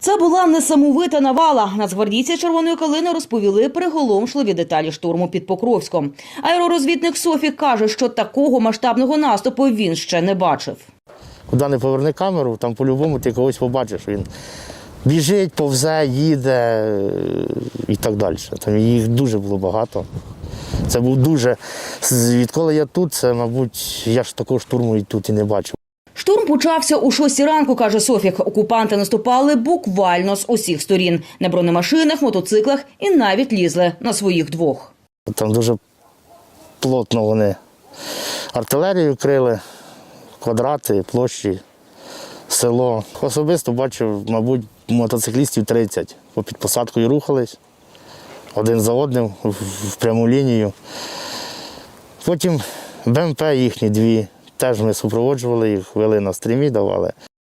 Це була несамовита навала. Нацгвардійці червоної калини розповіли приголомшливі деталі штурму під Покровськом. Аеророзвідник Софік каже, що такого масштабного наступу він ще не бачив. Куди не поверни камеру, там по-любому ти когось побачиш. Він біжить, повзе, їде е, і так далі. Там їх дуже було багато. Це був дуже. Відколи я тут, це, мабуть, я ж такого штурму і тут і не бачив. Штурм почався у шостій ранку, каже Софік. Окупанти наступали буквально з усіх сторін на бронемашинах, мотоциклах і навіть лізли на своїх двох. Там дуже плотно вони артилерію крили, квадрати, площі, село. Особисто бачив, мабуть, мотоциклістів 30. По під посадкою рухались один за одним в пряму лінію. Потім БМП їхні дві. Теж ми супроводжували їх, вели на стрімі, давали.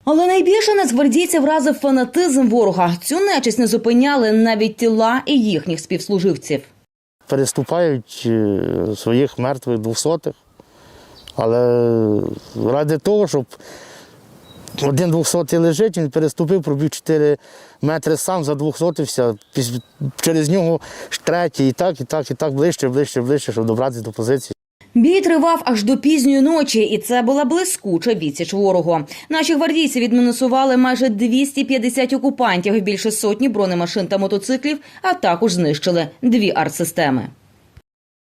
Але найбільше нацгвардійців вразив фанатизм ворога. Цю нечисть не зупиняли навіть тіла і їхніх співслуживців. переступають е, своїх мертвих двохсотих. Але ради того, щоб один двохсотий лежить, він переступив, пробіг 4 метри сам, за двохсотився, через нього третій, і так, і так, і так, ближче, ближче, ближче, щоб добратися до позиції. Бій тривав аж до пізньої ночі, і це була блискуча відсіч ворогу. Наші гвардійці відмінусували майже 250 окупантів, більше сотні бронемашин та мотоциклів, а також знищили дві артсистеми.